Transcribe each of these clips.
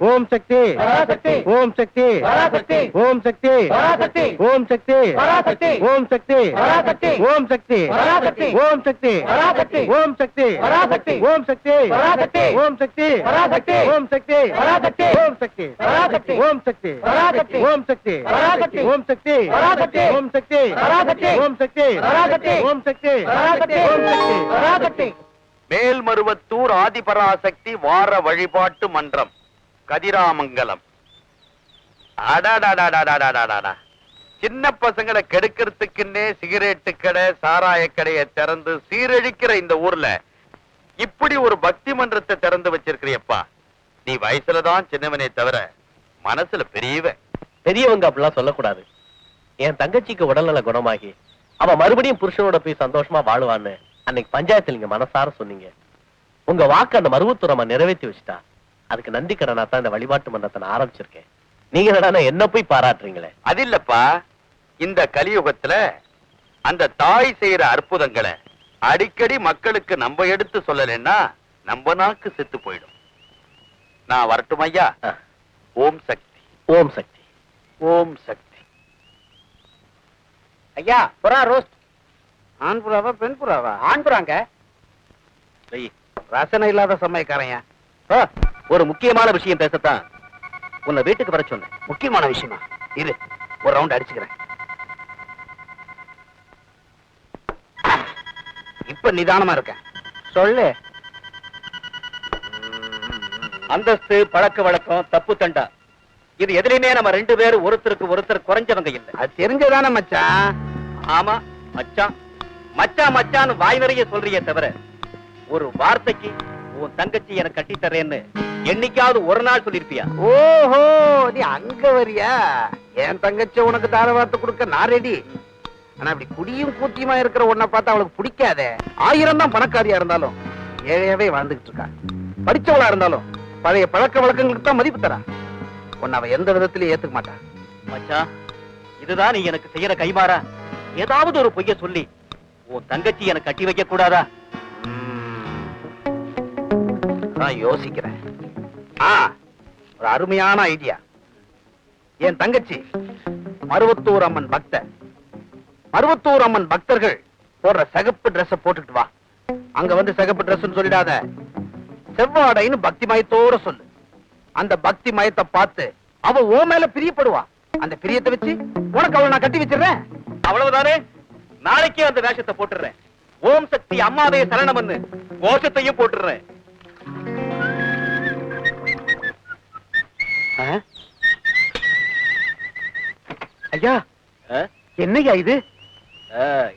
ஓம் சக்தி. ஓம் சக்தி. ஓம் சக்தி. ஓம் சக்தி. ஓம் சக்தி. ஓம் சக்தி. ஓம் சக்தி. ஓம் சக்தி. ஓம் சக்தி. ஓம் சக்தி. ஓம் சக்தி. ஓம் சக்தி. ஓம் சக்தி. ஓம் சக்தி. ஓம் சக்தி. ஓம் சக்தி. ஓம் சக்தி. ஓம் சக்தி. மேல்மருவத்தூர் ஆதிபராசக்தி வார வழிபாட்டு மன்றம் கதிராமங்கலம். அடாடாடாடாடாடாடா சின்ன பசங்களை கெடுக்கிறதுக்குன்னே சிகரெட்டு கடை சாராய கடையை திறந்து சீரழிக்கிற இந்த ஊர்ல இப்படி ஒரு பக்தி மன்றத்தை திறந்து வச்சிருக்கிறியப்பா. நீ வயசுலதான் சின்னவனே தவிர மனசுல பெரியவ. பெரியவங்க அப்படிலாம் சொல்லக்கூடாது. என் தங்கச்சிக்கு உடல்நல குணமாகி அவ மறுபடியும் புருஷனோட போய் சந்தோஷமா வாழ்வான்னு அன்னைக்கு பஞ்சாயத்துல நீங்க மனசார சொன்னீங்க. உங்க வாக்கு அந்த மருவத்துறமா நிறைவேற்றி வச்சுட்டா. அதுக்கு கடனா தான் இந்த வழிபாட்டு மன்றத்தை நான் ஆரம்பிச்சிருக்கேன். நீங்க என்னடா என்ன போய் பாராட்டுறீங்களே? அது இல்லப்பா. இந்த கலியுகத்துல அந்த தாய் செய்யற அற்புதங்களை அடிக்கடி மக்களுக்கு நம்ம எடுத்து சொல்லலைன்னா நம்ம நாக்கு செத்து போயிடும். நான் வரட்டும் ஐயா. ஓம் சக்தி. ஓம் சக்தி. ஓம் சக்தி. ஐயா புறா ரோஸ்ட் ஆண் புறாவா பெண் புறாவா? ஆண் புறாங்க. ரசனை இல்லாத சமயக்காரன் ஒரு முக்கியமான விஷயம் பேசத்தான் உன்னை வீட்டுக்கு வர சொன்னேன். முக்கியமான விஷயமா? இரு ஒரு ரவுண்ட் அடிச்சுக்கிறேன். இப்ப நிதானமா இருக்கேன் சொல்லு. அந்தஸ்து பழக்க வழக்கம் தப்பு தண்டா. இது எதுலையுமே நம்ம ரெண்டு பேரும் ஒருத்தருக்கு ஒருத்தர் குறைஞ்சவங்க இல்ல. அது தெரிஞ்சதானே மச்சான்? ஆமா மச்சான். மச்சான் மச்சான்னு வாய் நிறைய சொல்றியே தவிர ஒரு வார்த்தைக்கு உன் தங்கச்சி எனக்கு கட்டி தரேன்னு என்னைக்காவது ஒரு நாள் சொல்லிருப்பியா ஓஹோ நீ அங்க வரியா? என் தங்கச்சி உனக்கு தார வார்த்தை கொடுக்க நான் ரெடி ஆனா அப்படி குடியும் கூத்தியுமா இருக்கிற உன்னை பார்த்தா அவளுக்கு பிடிக்காதே. ஆயிரம் தான் பணக்காரியா இருந்தாலும் ஏழையாவே வாழ்ந்துகிட்டு இருக்கா. படிச்சவளா இருந்தாலும் பழைய பழக்க வழக்கங்களுக்கு தான் மதிப்பு தரா. உன்னை அவ எந்த விதத்திலயும் ஏத்துக்க மாட்டா. மச்சான் இதுதான் நீ எனக்கு செய்யற கைமாறா ஏதாவது ஒரு பொய்ய சொல்லி உன் தங்கச்சி எனக்கு கட்டி வைக்க கூடாதா நான் யோசிக்கிறேன். ஆ ஒரு அருமையான ஐடியா என் தங்கச்சி மருவத்தூர் அம்மன் பக்த மருவத்தூர் அம்மன் பக்தர்கள் போடுற சிகப்பு Dress போட்டுட்டு வா. அங்க வந்து சிகப்பு ட்ரெஸ் சொல்லிடாத. செவ்வாடைன்னு பக்தி மயத்தோட சொல்லு. அந்த பக்தி மயத்தை பார்த்து அவ ஓ மேல பிரியப்படுவா. அந்த பிரியத்தை வச்சு உனக்கு அவளை நான் கட்டி வச்சிடுறேன். அவ்வளவுதானே? நாளைக்கே அந்த வேஷத்தை போட்டுறேன் ஓம் சக்தி அம்மாவே சரணம் கோஷத்தையும் போட்டுறேன் ஐயா என்னையா இது?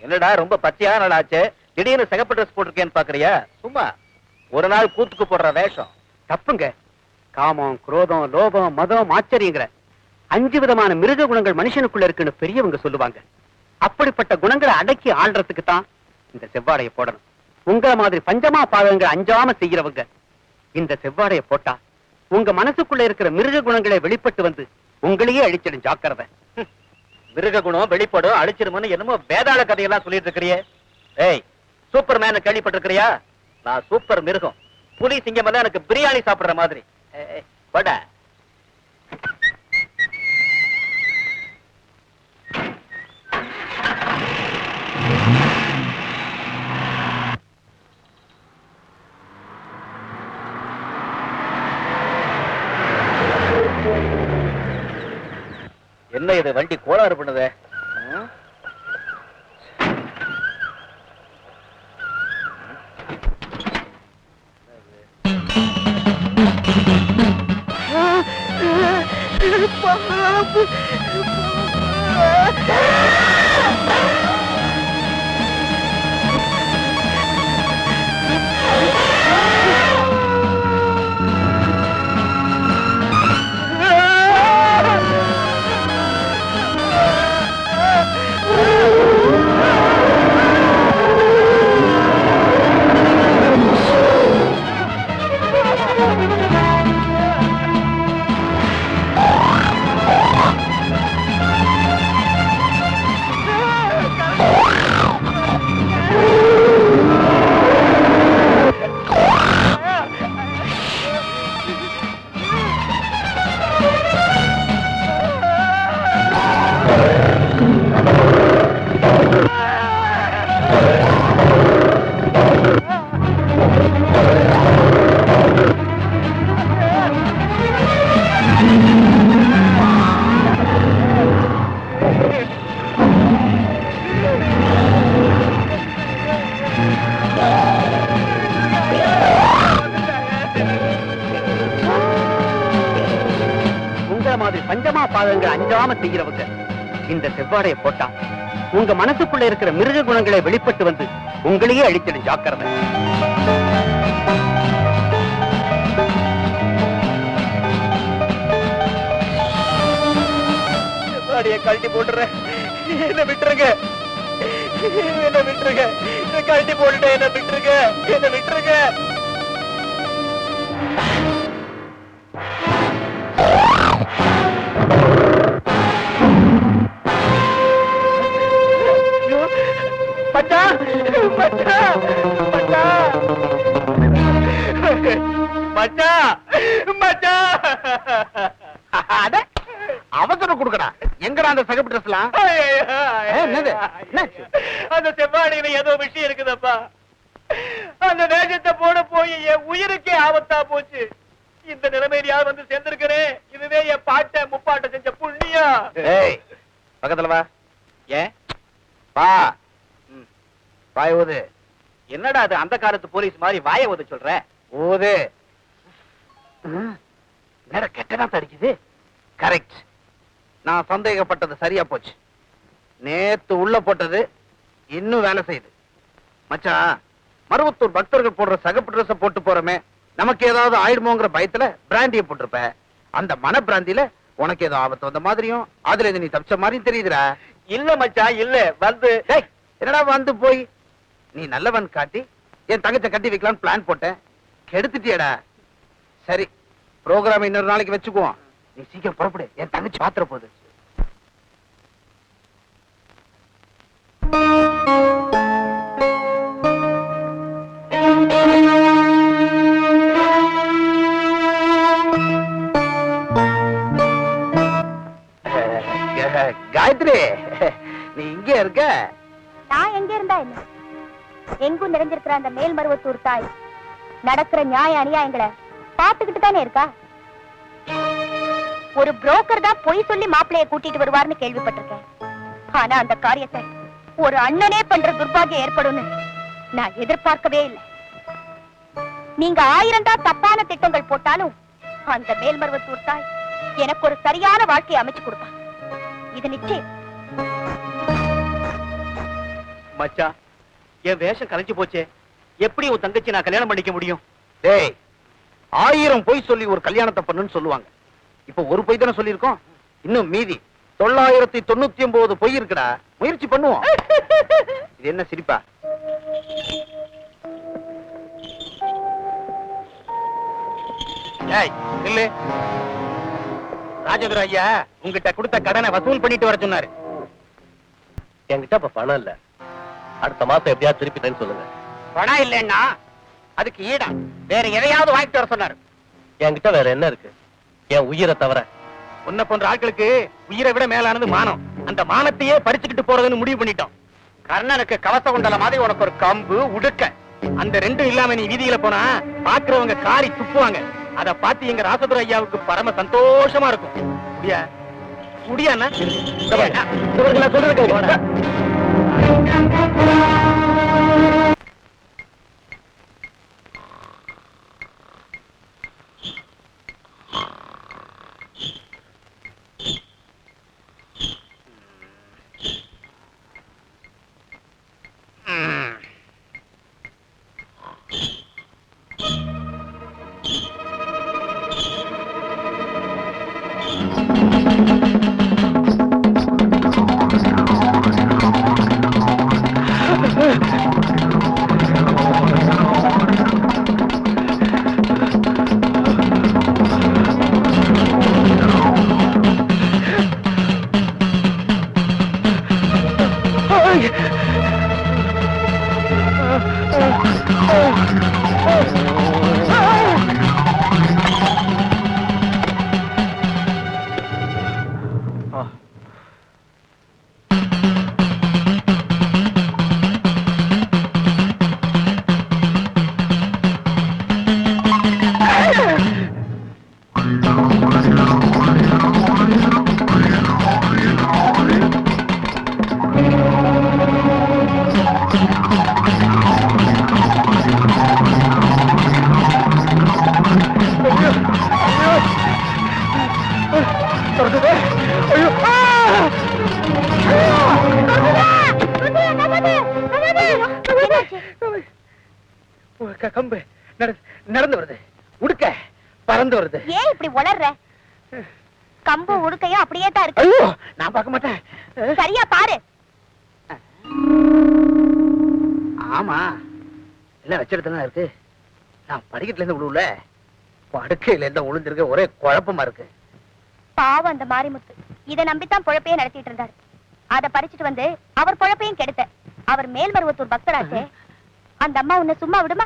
என்னடா ரொம்ப பச்சையான நாளாச்சு. திடீர்னு சிகப்பு ட்ரெஸ் போட்டிருக்கேன்னு பாக்குறியா? சும்மா ஒரு நாள் கூத்துக்கு போடுற வேஷம். தப்புங்க. காமம் குரோதம் லோபம் மதம் ஆச்சரியங்கிற. அஞ்சு விதமான மிருக குணங்கள் மனுஷனுக்குள்ள இருக்குன்னு பெரியவங்க சொல்லுவாங்க. அப்படிப்பட்ட குணங்களை அடக்கி ஆள்றதுக்கு தான் இந்த செவ்வாடையை போடணும். உங்கள மாதிரி பஞ்சமா பாதங்களை அஞ்சாம செய்யறவங்க இந்த செவ்வாடையை போட்டா உங்க மனசுக்குள்ள இருக்கிற மிருக குணங்களை வெளிப்பட்டு வந்து உங்களையே அழிச்சிடும் ஜாக்கிரதை. மிருக குணம் வெளிப்படும் அழிச்சிருமன்னு என்னமோ வேதாள கதையெல்லாம் சொல்லிட்டு இருக்கிறியே. ஏய் சூப்பர் மேன் கேள்விப்பட்டிருக்கிறியா? நான் சூப்பர் மிருகம். புலி சிங்கம் எல்லாம் எனக்கு பிரியாணி சாப்பிடுற மாதிரி. ஏய், என்ன இது வண்டி கோளாறு பண்ணுத? பாப்பு அஞ்சாம செய்யறவங்க இந்த செவ்வாடைய போட்டா உங்க மனசுக்குள்ள இருக்கிற மிருக குணங்களை வெளிப்பட்டு வந்து உங்களையே அழிச்சிடும் ஜாக்கிரதை. கழட்டி போட்டுறேன் என்ன விட்டுருங்க. என்ன விட்டுருங்க. கழட்டி போட்டுட்டேன் என்ன விட்டுருங்க. என்ன விட்டுருங்க. மச்சான் மச்சான் அட, அவசரம் கொடுக்கடா. எங்கடா அந்த சகப்பு என்னது? என்னாச்சு? அந்த செவ்வாடியில ஏதோ விஷயம் இருக்குதப்பா. அந்த வேஷத்தை போட போய் என் உயிருக்கே ஆபத்தா போச்சு. இந்த நிலைமையில யார் வந்து சேர்ந்திருக்கிறேன் இதுவே என் பாட்ட முப்பாட்ட செஞ்ச புண்ணியம் ஏய் பக்கத்துல வா. ஏன்? வா. வாய் ஊது என்னடா அது அந்த காலத்து போலீஸ் மாதிரி வாய ஊத சொல்ற? ஊது நேர கெட்டதா தடிக்குது? கரெக்ட் நான் சந்தேகப்பட்டது சரியா போச்சு. நேத்து உள்ள போட்டது இன்னும் வேலை செய்யுது. மச்சான் மருவத்தூர் பக்தர்கள் போடுற சகப்பு ட்ரெஸ் போட்டு போறோமே நமக்கு ஏதாவது ஆயிடுமோங்கிற பயத்துல பிராண்டிய போட்டிருப்ப. அந்த மன பிராந்தியில உனக்கு ஏதோ ஆபத்து வந்த மாதிரியும் அதுல இருந்து நீ தப்பிச்ச மாதிரியும் தெரியுதுடா. இல்ல மச்சான் இல்ல. வந்து டேய் என்னடா வந்து போய்? நீ நல்லவன் காட்டி என் தங்கச்ச கட்டி வைக்கலாம்னு பிளான் போட்டேன். கெடுத்துட்டியடா. சரி ப்ரோக்ராம் இன்னொரு நாளைக்கு வச்சுக்குவோம். நீ சீக்கிரம் புறப்படு. என் தங்கச்சி பாத்திர போகுது காயத்ரி நீ இங்கே இருக்க? நான் எங்க இருந்தா என்ன? எங்கும் நிறைஞ்சிருக்கிற அந்த மேல்மருவத்தூர் தாய். நடக்கிற நியாய அநியாயங்களை பார்த்துக்கிட்டு தானே இருக்கா? ஒரு புரோக்கர் தான் பொய் சொல்லி மாப்பிளைய கூட்டிட்டு வருவார்னு கேள்விப்பட்டிருக்கேன். ஆனா அந்த காரியத்தை ஒரு அண்ணனே பண்ற துர்பாகியம் ஏற்படும் நான் எதிர்பார்க்கவே இல்லை. நீங்க ஆயிரம் தான் தப்பான திட்டங்கள் போட்டாலும் அந்த மேல்மருவத்தூர் தாய் எனக்கு ஒரு சரியான வாழ்க்கையை அமைச்சு கொடுப்பான் இது நிச்சயம். மச்சா என் வேஷம் கலைஞ்சு போச்சே. எப்படி உன் தங்கச்சி நான் கல்யாணம் பண்ணிக்க முடியும்? டேய் ஆயிரம் பொய் சொல்லி ஒரு கல்யாணத்தை பண்ணுன்னு சொல்லுவாங்க. இப்ப ஒரு பொய் தானே சொல்லியிருக்கோம்? இன்னும் மீதி தொள்ளாயிரத்தி தொண்ணூத்தி ஒன்பது பொய் இருக்குடா முயற்சி பண்ணுவோம். இது என்ன சிரிப்பா? ஏய் இல்ல ராஜதுர ஐயா உங்ககிட்ட கொடுத்த கடனை வசூல் பண்ணிட்டு வர சொன்னாரு. என்கிட்ட இப்ப பணம் இல்ல. அடுத்த மாசம் எப்படியாவது திருப்பிட்டேன்னு சொல்லுங்க. பணம் இல்லைன்னா அதுக்கு ஈடா. வேற எதையாவது வாங்கிட்டு வர சொன்னாரு. என்கிட்ட வேற என்ன இருக்கு? என் உயிரை தவிர. உன்னை போன்ற ஆட்களுக்கு உயிரை விட மேலானது மானம். அந்த மானத்தையே பறிச்சுக்கிட்டு போறதுன்னு முடிவு பண்ணிட்டோம். கர்ணனுக்கு கவச குண்டல மாதிரி உனக்கு ஒரு கம்பு உடுக்க. அந்த ரெண்டும் இல்லாம நீ வீதியில போனா பாக்குறவங்க காரி துப்புவாங்க. அத பார்த்து எங்க ராசதுர ஐயாவுக்கு பரம சந்தோஷமா இருக்கும். முடியா முடியாண்ணா சொல்றது கம்பு நட- நடந்து வருது. உடுக்க பறந்து வருது. ஏன் இப்படி உளர்ற? கம்பு உடுக்கையும் அப்படியே தான் இருக்கு. ஐயோ நான் பார்க்க மாட்டேன். சரியா பாரு. ஆமா. எல்லாம் வச்சிடத்தானே இருக்கு. நான் படிக்கட்டுல இருந்து விழுவுல. படுக்கையில இருந்து விழுந்திருக்க ஒரே குழப்பமா இருக்கு. பாவம் அந்த மாரிமுத்து. இத நம்பித்தான் பொழப்பையே நடத்திட்டு இருந்தாரு. அத பறிச்சுட்டு வந்து அவர் பொழப்பையும் கெடுத்த. அவர் மேல்மருவத்தூர் பக்தராச்சே. அந்த அம்மா உன்னை சும்மா விடுமா?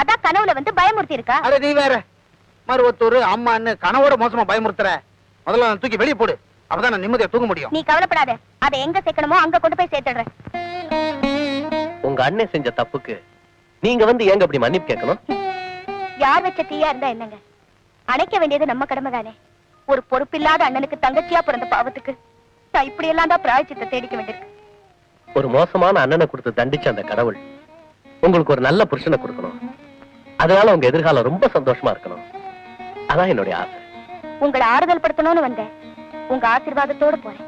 அதான் கனவுல வந்து பயமுறுத்தி இருக்கா? அட நீ வேற. மருவத்தூர் அம்மான்னு கனவோட மோசமா பயமுறுத்துற. முதல்ல தூக்கி வெளியே போடு. அப்பதான் நான் நிம்மதியா தூங்க முடியும். நீ கவலைப்படாத. அதை எங்க சேர்க்கணுமோ அங்க கொண்டு போய் சேர்த்துடுறேன். உங்க அண்ணன் செஞ்ச தப்புக்கு நீங்க வந்து ஏங்க அப்படி மன்னிப்பு கேட்கணும்? யார் வச்ச தீயா இருந்தா என்னங்க? அணைக்க வேண்டியது நம்ம கடமை தானே ஒரு பொறுப்பில்லாத அண்ணனுக்கு தங்கச்சியா பிறந்த பாவத்துக்கு நான் இப்படி எல்லாம் தான் பிராய்ச்சித்தை தேடிக்க வேண்டியிருக்கு. ஒரு மோசமான அண்ணனை கொடுத்து தண்டிச்ச அந்த கடவுள் உங்களுக்கு ஒரு நல்ல புருஷனை கொடுக்கணும். அதனால உங்க எதிர்காலம் ரொம்ப சந்தோஷமா இருக்கணும். அதான் என்னுடைய ஆசை. உங்களை ஆறுதல் படுத்தணும்னு வந்தேன். உங்க ஆசீர்வாதத்தோட போறேன்.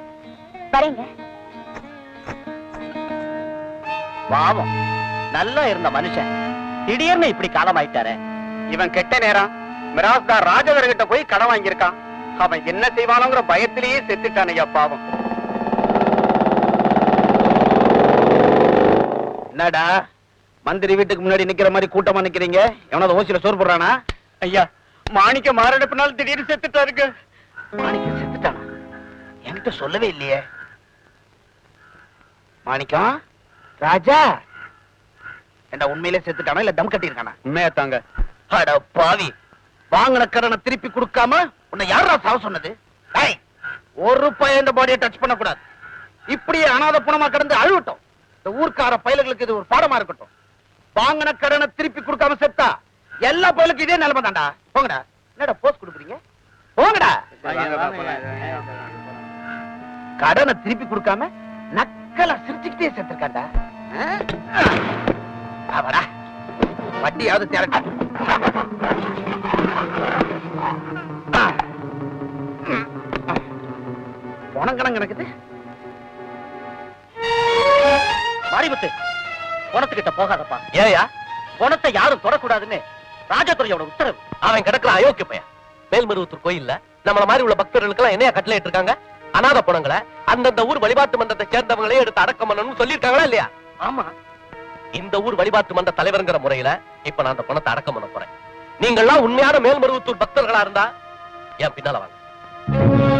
வரேங்க. பாவம். நல்லா இருந்த மனுஷன். திடீர்னு இப்படி காலமாயிட்டாரே. இவன் கெட்ட நேரம். மிராஸ்தார் ராஜவர் கிட்ட போய் கடன் வாங்கியிருக்கான். அவன் என்ன செய்வானோங்கிற பயத்திலேயே செத்துட்டான் ஐயா பாவம். என்னடா? மந்திரி வீட்டுக்கு முன்னாடி நிக்கிற மாதிரி கூட்டமா நிக்கிறீங்க? எவனாவது ஓசியில சோறு போடுறானா? ஐயா மாணிக்க மாரடைப்புனால திடீர்னு செத்துட்டாருங்க மாணிக்கம் செத்துட்டானா? என்கிட்ட சொல்லவே இல்லையே. மாணிக்கம்? ராஜா? என்ன உண்மையிலே செத்துட்டானா? இல்ல தம் கட்டியிருக்கானா? உண்மையா தாங்க. அட பாவி. வாங்கின கடனை திருப்பி கொடுக்காம உன்னை யாரா சாவ சொன்னது? டேய், ஒரு பையன் இந்த பாடியை டச் பண்ண கூடாது இப்படியே அனாத புணமா கிடந்து அழுவட்டும் இந்த ஊர்க்கார பயலுகளுக்கு இது ஒரு பாடமா இருக்கட்டும். வாங்கின கடனை திருப்பி கொடுக்காம செத்தா? எல்லா பயலுக்கும் இதே நிலைமை தாண்டா போங்கடா. என்னடா போஸ் கொடுக்குறீங்க? போங்கடா. கடனை திருப்பி கொடுக்காம நக்கலா சிரிச்சுக்கிட்டே செத்துருக்காண்டா அவடா வட்டியாவது திறக்க. பணம் கணக்குது மாரிமுத்து பணத்துக்கிட்ட போகாதப்பா. ஏயா? பணத்தை யாரும் தொடக்கூடாதுன்னு ராஜதுறையோட உத்தரவு. அவன் கிடக்குற அயோக்கிய பையன். மேல்மருவத்தூர் கோயில்ல நம்மள மாதிரி உள்ள பக்தர்களுக்கு எல்லாம் என்னையா கட்டளை இருக்காங்க அநாத பணங்களை அந்தந்த ஊர் வழிபாட்டு மன்றத்தை சேர்ந்தவங்களே எடுத்து அடக்கம் பண்ணணும்னு சொல்லியிருக்காங்களா இல்லையா? ஆமா. இந்த ஊர் வழிபாட்டு மன்ற தலைவர்ங்கிற முறையில இப்ப நான் அந்த பணத்தை அடக்கம் பண்ண போறேன். நீங்கள்லாம் உண்மையான மேல்மருவத்தூர் பக்தர்களா இருந்தா என் பின்னால வாங்க.